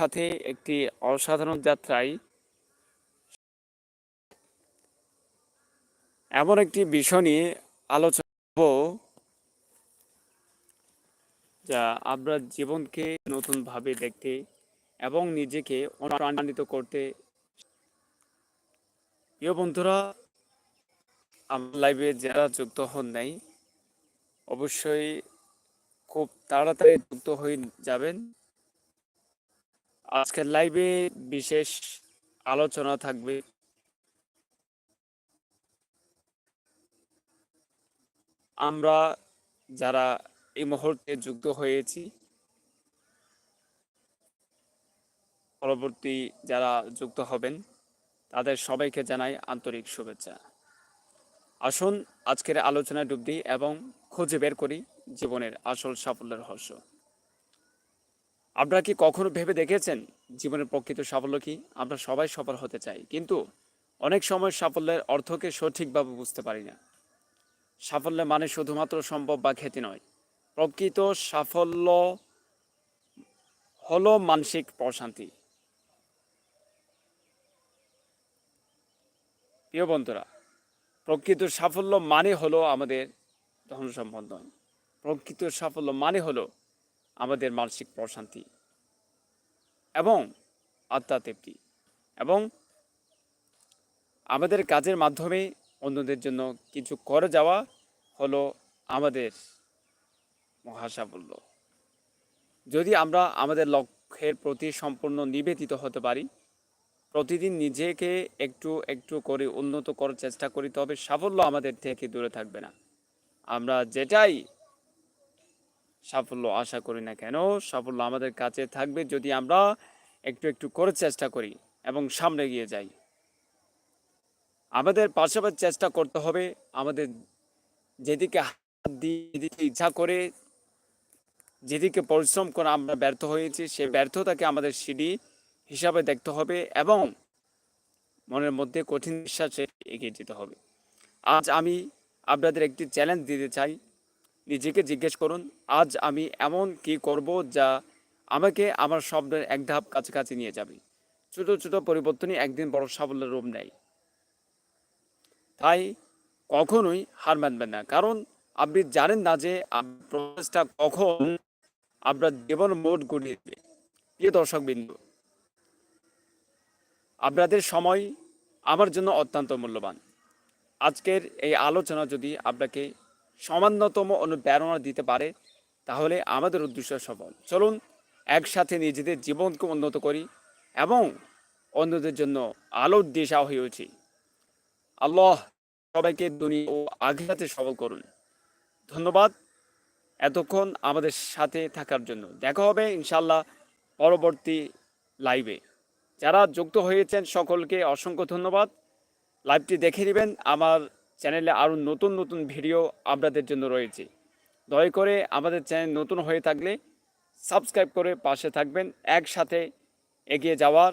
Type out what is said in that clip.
সাথে একটি অসাধারণ যাত্রায় এমন একটি বিষয় নিয়ে আলোচনা যা আমরা জীবনকে নতুনভাবে দেখতে এবং নিজেকে অনুপ্রাণিত করতে প্রিয় বন্ধুরা, আমার লাইভে যারা যুক্ত হন নাই, অবশ্যই খুব তাড়াতাড়ি যুক্ত হয়ে যাবেন। আজকের লাইভে বিশেষ আলোচনা থাকবে। আমরা যারা এই মুহূর্তে যুক্ত হয়েছি, পরবর্তী যারা যুক্ত হবেন, তাদের সবাইকে জানাই আন্তরিক শুভেচ্ছা। আসুন, আজকের আলোচনায় ডুব দিই এবং খুঁজে বের করি জীবনের আসল সাফল্যের রহস্য। আপনারা কি কখনো ভেবে দেখেছেন জীবনের প্রকৃত সাফল্য কি? আমরা সবাই সফল হতে চাই, কিন্তু অনেক সময় সাফল্যের অর্থকে সঠিকভাবে বুঝতে পারি না। সাফল্যের মানে শুধুমাত্র সম্ভব বা খ্যাতি নয়, প্রকৃত সাফল্য হলো মানসিক প্রশান্তি। প্রিয় বন্ধুরা, প্রকৃত সাফল্য মানে হলো আমাদের ধন সম্পদ প্রকৃত সাফল্য মানে হলো আমাদের মানসিক প্রশান্তি এবং আত্মা তৃপ্তি এবং আমাদের কাজের মাধ্যমে অন্যদের জন্য কিছু করে যাওয়া হলো আমাদের মহাসাফল্য। যদি আমরা আমাদের লক্ষ্যের প্রতি সম্পূর্ণ নিবেদিত হতে পারি, প্রতিদিন নিজেকে একটু একটু করে উন্নত করার চেষ্টা করি, তবে সাফল্য আমাদের থেকে দূরে থাকবে না। আমরা যেটাই সাফল্য আশা করি না কেন, সাফল্য আমাদের কাছে থাকবে যদি আমরা একটু একটু করে চেষ্টা করি এবং সামনে গিয়ে যাই। আমাদের পাশাপাশি চেষ্টা করতে হবে আমাদের যেদিকে হাত দিয়ে যেদিকে ইচ্ছা করে, যেদিকে পরিশ্রম করে আমরা ব্যর্থ হয়েছি সে ব্যর্থতাকে আমাদের সিঁড়ি হিসাবে দেখতে হবে এবং মনের মধ্যে কঠিন বিশ্বাসে এগিয়ে যেতে হবে। আজ আমি আপনাদের একটি চ্যালেঞ্জ দিতে চাই। নিজেকে জিজ্ঞেস করুন, আজ আমি এমন কি করব যা আমাকে আমার স্বপ্নের এক ধাপ কাছাকাছি নিয়ে যাবে। ছোট ছোট পরিবর্তনই একদিন বড় সাফল্যের রূপ নেয়। তাই কখনোই হার মানবেন না, কারণ আপনি জানেন না যে প্রচেষ্টা কখন আপনার জীবন মোট গড়িয়ে দেবে। প্রিয় দর্শক বিন্দু আপনাদের সময় আমার জন্য অত্যন্ত মূল্যবান। আজকের এই আলোচনা যদি আপনাকে সামান্যতম অনুপ্রেরণা দিতে পারে, তাহলে আমাদের উদ্দেশ্য সফল। চলুন একসাথে নিজেদের জীবনকে উন্নত করি এবং অন্যদের জন্য আলোর দিশা হয়ে উঠি। আল্লাহ সবাইকে দুনিয়া ও আঘাতে সফল করুন। ধন্যবাদ এতক্ষণ আমাদের সাথে থাকার জন্য। দেখা হবে ইনশাল্লাহ পরবর্তী লাইভে যারা যুক্ত হয়েছেন সকলকে অসংখ্য ধন্যবাদ। লাইভটি দেখে নেবেন। আমার চ্যানেলে আরও নতুন নতুন ভিডিও আপনাদের জন্য রয়েছে। দয়া করে আমাদের চ্যানেল নতুন হয়ে থাকলে সাবস্ক্রাইব করে পাশে থাকবেন। একসাথে এগিয়ে যাওয়ার